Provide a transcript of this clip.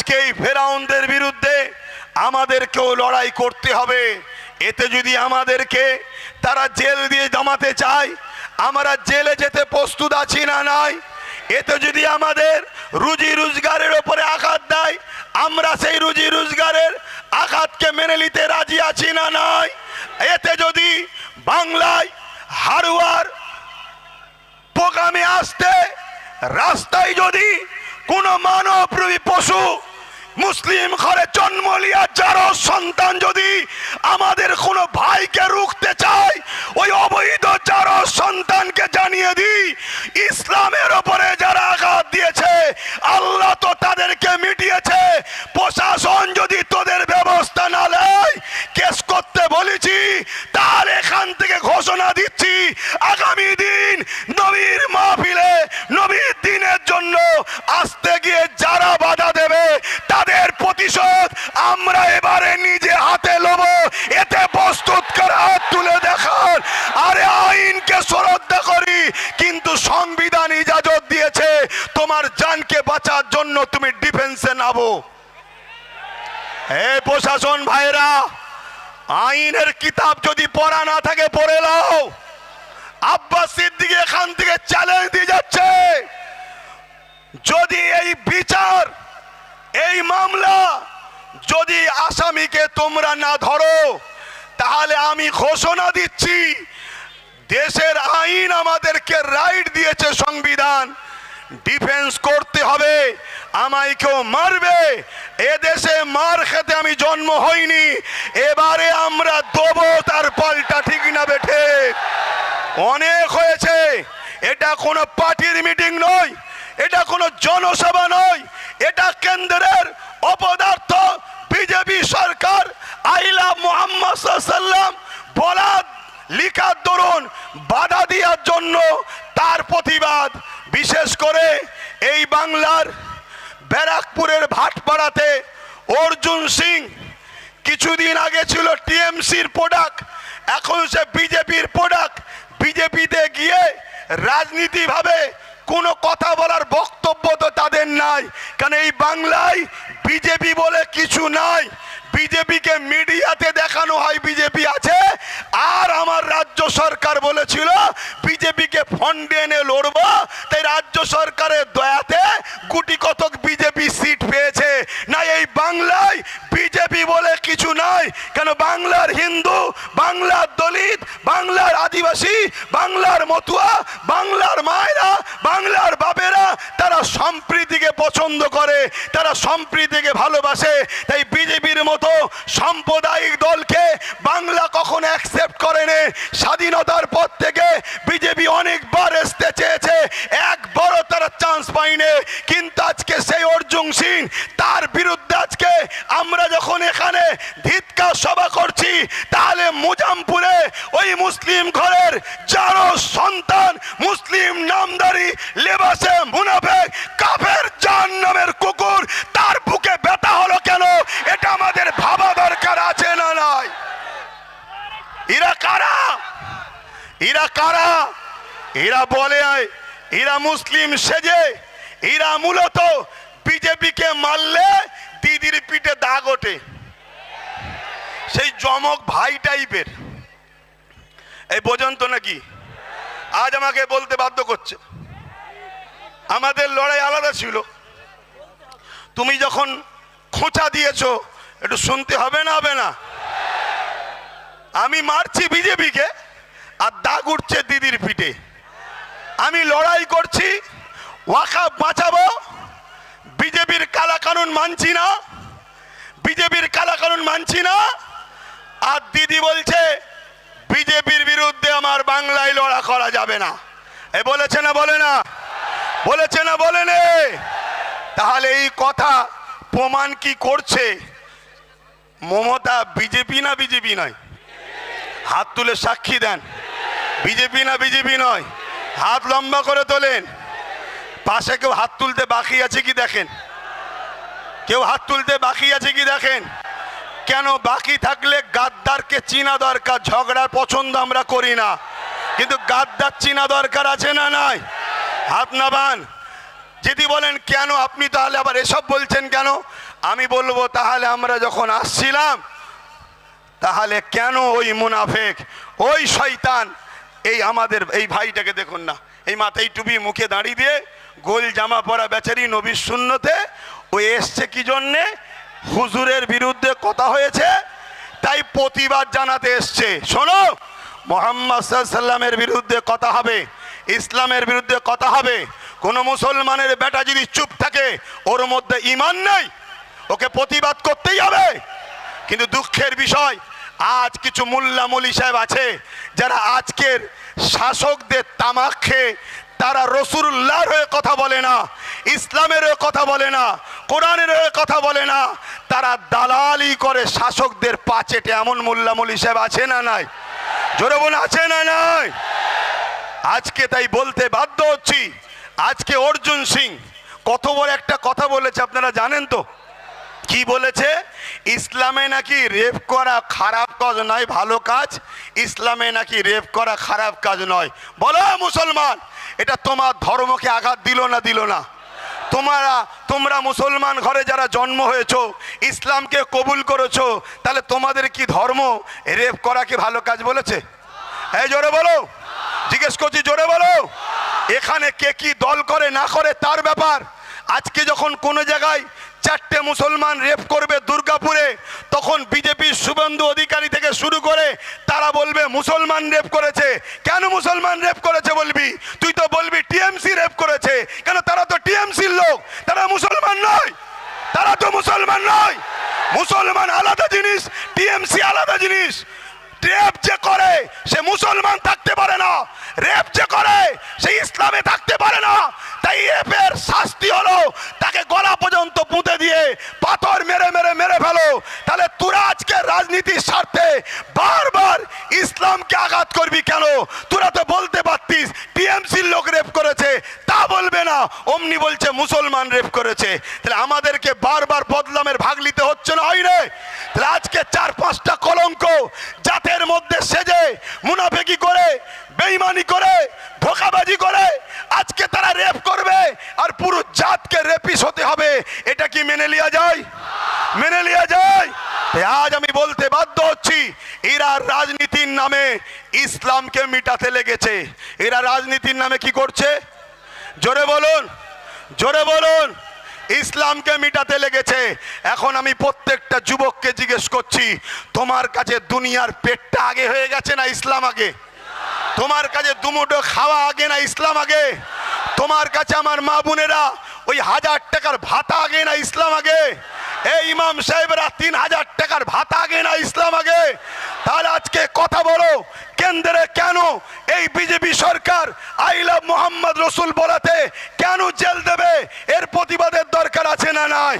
আজকে এই ফেরাউনদের বিরুদ্ধে আমাদেরকেও লড়াই করতে হবে। এতে যদি আমাদেরকে তারা জেল দিয়ে জমাতে চায়, আমরা জেলে যেতে প্রস্তুত আছি না নাই, এতে যদি আমাদের রুজি রোজগারের ওপরে আঘাত দেয়, আমরা সেই রুজি রোজগারের আঘাতকে মেনে নিতে রাজি আছি না নাই, এতে যদি বাংলায় হারুয়ার প্রোগ্রামে আসতে, রাস্তায় যদি কোনো মানবরূপী পশু মুসলিম ঘরে জন্ম লিয়া যারো সন্তান যদি আমাদের কোনো ভাইকে রুখতে চায়, ওই অবৈধ যারো সন্তানকে জানিয়ে দিই ইসলামের ওপরে যারা আঘাত দিয়েছে, আল্লাহ তো তাদেরকে মিটিয়েছে, প্রশাসন যদি তোদের ব্যবস্থা না নেয় কেস করতে বলেছি তার এখান থেকে ঘোষণা দিচ্ছি আগামী দিন নবীর মাহফিলে নবীর দিনের জন্য আসতে গিয়ে যারা বাধা দেবে তাদের প্রতিশোধ আমরা এবারে নিজে হাতে লব, এতে প্রস্তুত করে হাত তুলে দেখান। আরে আইনকে শ্রদ্ধা করি, কিন্তু সংবিধান ইজাজত দিয়েছে, তোমার জানকে বাঁচার জন্য তুমি ডিফেন্সে নাবো হে প্রশাসন ভাইরা আইনের কিতাব যদি পড়া না থাকে, পড়ে নাও। আব্বাস সিদ্দিক এখান থেকে চ্যালেঞ্জ দিয়ে যাচ্ছে। যদি এই বিচার, এই মামলা যদি আসামিকে তোমরা না ধরো, তাহলে আমি ঘোষণা দিচ্ছি, দেশের আইন আমাদেরকে রাইট দিয়েছে সংবিধান। ডিফেন্স করতে হবে, আমায় কেউ মারবে। এ দেশে মার খেতে আমি জন্ম হইনি, এবারে আমরা দেবো, তার পাল্টা ঠিক না বেঠে। অনেক হয়েছে, এটা কোনো পার্টির মিটিং নয়। এটা কোনো জনসভা নয়, এটা কেন্দ্রের অপদার্থ বিজেপি সরকার আইলা মোহাম্মদ বলাদ লিখার দরুন বাধা দেওয়ার জন্য তার প্রতিবাদ। বিশেষ করে এই বাংলার ব্যারাকপুরের ভাটপাড়াতে অর্জুন সিং কিছুদিন আগে ছিল টিএমসির প্রোডাক্ট, এখন সে বিজেপির প্রোডাক্ট। বিজেপিতে গিয়ে রাজনীতিভাবে কোনো কথা বলার বক্তব্য তো তাদের নাই। কারণ এই বাংলায় বিজেপি বলে কিছু নাই। বিজেপিকে মিডিয়াতে দেখানো হয় বিজেপি আছে। আর আমার রাজ্য সরকার বলেছিল, বিজেপিকে ফন্ডে এনে লড়বো। তাই রাজ্য সরকারের দয়াতে গুটি কতক বিজেপি সিট পেয়েছে। না, এই বাংলায় বিজেপি বলে কিছু নাই। কেন বাংলার হিন্দু বাংলার দলিত, বাংলার আদিবাসী, বাংলার মতুয়া, বাংলার মায়েরা, বাংলার বাপেরা, তারা সম্প্রীতিকে পছন্দ করে, তারা সম্প্রীতিকে ভালোবাসে। তাই বিজেপির মতো সাম্প্রদায়িক দলকে বাংলা কখনো অ্যাকসেপ্ট করেনি। স্বাধীনতার পর থেকে বিজেপি অনেকবার আসতে চেয়েছে। একবারও তারা চান্স পায়নি। সিং তার বিরুদ্ধে আজকে আমরা যখন এখানে ধিৎকার সভা করছি, তাহলে মুজামপুরে ওই মুসলিম ঘরের যারো সন্তান, মুসলিম নামদারি, লেবাসে মুনাফেক, কাফের জান নামের কুকুর, তার বুকে ব্যথা হলো কেন? এটা আমাদের ভাবা দরকার আছে না নাই? এরা কারা? এরা কারা? এরা বলে আয় এরা মুসলিম সেজে এরা মূলত বিজেপিকে মারলে দিদির পিঠে দাগ ওঠে। সেই জমক ভাই টাইপের। এই বোঝেন তো নাকি? আজ আমাকে বলতে বাধ্য করছে। আমাদের লড়াই আলাদা ছিল। তুমি যখন খোঁচা দিয়েছ, একটু শুনতে হবে না হবে না? আমি মারছি বিজেপিকে আর দাগ উঠছে দিদির পিঠে। আমি লড়াই করছি, ওয়াকা বাঁচাবো বিজেপির কালা কানুন মানছি না। বিজেপির কালা কানুন মানছি না। আর দিদি বলছে, বিজেপির বিরুদ্ধে আমার বাংলায় লড়া করা যাবে না। এ বলেছে না বলে না? বলেছে না বলে নে? তাহলে এই কথা প্রমাণ কি করছে? মমতা বিজেপি না বিজেপি নয়? হাত তুলে সাক্ষী দেন। বিজেপি না বিজেপি নয়? হাত লম্বা করে তোলেন। পাশে কেউ হাত তুলতে বাকি আছে কি দেখেন? কেউ হাত তুলতে বাকি আছে কি দেখেন? কেন বাকি থাকলে গাদ্দারকে চিনা দরকার? ঝগড়ার পছন্দ আমরা করি না। কিন্তু গাদ্দার চিনা দরকার আছে না নাই? হাত নাবান। যদি বলেন, কেন আপনি তাহলে আবার এসব বলছেন কেন? আমি বলব, তাহলে আমরা যখন আসছিলাম, তাহলে কেন ওই মুনাফেক, ওই শয়তান, এই আমাদের, এই ভাইটাকে দেখুন না। এই মাথায় টুপি মুখে দাঁড়িয়ে দিয়ে গোল জামা পরা বেচারি নবীর শূন্যতে ও এসছে কি জন্যে? হুজুরের বিরুদ্ধে কথা হয়েছে, তাই প্রতিবাদ জানাতে এসছে। শোনো, মোহাম্মদ সাল্লামের বিরুদ্ধে কথা হবে, ইসলামের বিরুদ্ধে কথা হবে। কোনো মুসলমানের বেটা যদি চুপ থাকে, ওর মধ্যে ইমান নেই, ওকে প্রতিবাদ করতেই হবে। কিন্তু দুঃখের বিষয়, আজ কিছু মোল্লা মলি সাহেব আছে, যারা আজকের শাসকদের তামাক খেয়ে তারা রসুল্লাহর হয়ে কথা বলে না, ইসলামের হয়ে কথা বলে না, কোরআনের হয়ে কথা বলে না। তারা দালালি করে শাসকদের পাচেটে এমন মোল্লা মলি সাহেব আছে না নাই? জোরে বলে আছে না নাই? আজকে তাই বলতে বাধ্য হচ্ছি। আজকে অর্জুন সিং কত বড় একটা কথা বলেছে, আপনারা জানেন তো? কি বলেছে? ইসলামে নাকি রেপ করা খারাপ কাজ নয়, ভালো কাজ? ইসলামে নাকি রেপ করা খারাপ কাজ নয়। বলো মুসলমান, এটা তোমার ধর্মকে আঘাত দিল না দিল না? তোমারা, তোমরা মুসলমান ঘরে যারা জন্ম হয়েছো, ইসলামকে কবুল করেছ, তাহলে তোমাদের কি ধর্ম রেপ করাকে ভালো কাজ বলেছে? হ্যাঁ জোরে বলো। জিজ্ঞেস করছি, জোরে বলো। এখানে কে কি দল করে, না করে, তার ব্যাপার। আজকে যখন কোনো জায়গায় চারটে মুসলমান রেপ করবে দুর্গাপুরে, তখন বিজেপির শুভেন্দু অধিকারী থেকে শুরু করে তারা বলবে, মুসলমান রেপ করেছে। কেন মুসলমান রেপ করেছে বলবি? তুই তো বলবি টিএমসি রেপ করেছে। কেন তারা তো টিএমসির লোক? তারা মুসলমান নয়। তারা তো মুসলমান নয়। মুসলমান আলাদা জিনিস, টিএমসি আলাদা জিনিস। রেপ যে করে, সে মুসলমান থাকতে পারে না। রেপ যে করে, সে ইসলামে থাকতে পারে না। তাই রেপের শাস্তি হলো তাকে গলা পর্যন্ত পুঁতে দিয়ে পাথর মেরে মেরে মেরে ফেলো। তাহলে তোরা আজকে রাজনীতির স্বার্থে বারবার ইসলামকে আঘাত করবি কেন? তোরা তো বলতে পারতিস, টিএমসির লোক রেপ করেছে। তা বলবে না, অমনি বলছে মুসলমান রেপ করেছে। তাহলে আমাদেরকে বারবার বদলামের ভাগ নিতে হচ্ছে না, হয় রে তাহলে আজকে চার, পাঁচটা কলঙ্ক জাতের মধ্যে সেজে, মুনাফেকি করে, বেইমানি করে, ধোকাবাজি করে আজকে তারা রেপ করবে আর পুরো জাতকে রেপিস হতে হবে। এটা কি মেনে লিয়া যায়? মেনে লিয়া যায়? আজ আমি বলতে বাধ্য হচ্ছি, এরা রাজনীতির নামে ইসলামকে মিটাতে লেগেছে। এরা রাজনীতির নামে কি করছে? জোরে বলুন জোরে বলুন, ইসলামকে মিটাতে লেগেছে। এখন আমি প্রত্যেকটা যুবককে জিজ্ঞেস করছি, তোমার কাছে দুনিয়ার পেটটা আগে হয়ে গেছে না ইসলাম আগে? তোমার কাছে দুমুটো খাওয়া আগে না ইসলাম আগে? তোমার কাছে আমার মা বোনেরা ওই হাজার টাকার ভাতা আগে না ইসলাম আগে? এই ইমাম সাহেবরা তিন হাজার টাকার ভাতা আগে না ইসলাম আগে? তাহলে আজকে কথা বলো, কেন্দ্রে কেন এই বিজেপি সরকার আই লাভ মোহাম্মদ রসুল বলাতে কেন জেল দেবে? এর প্রতিবাদের দরকার আছে না নাই?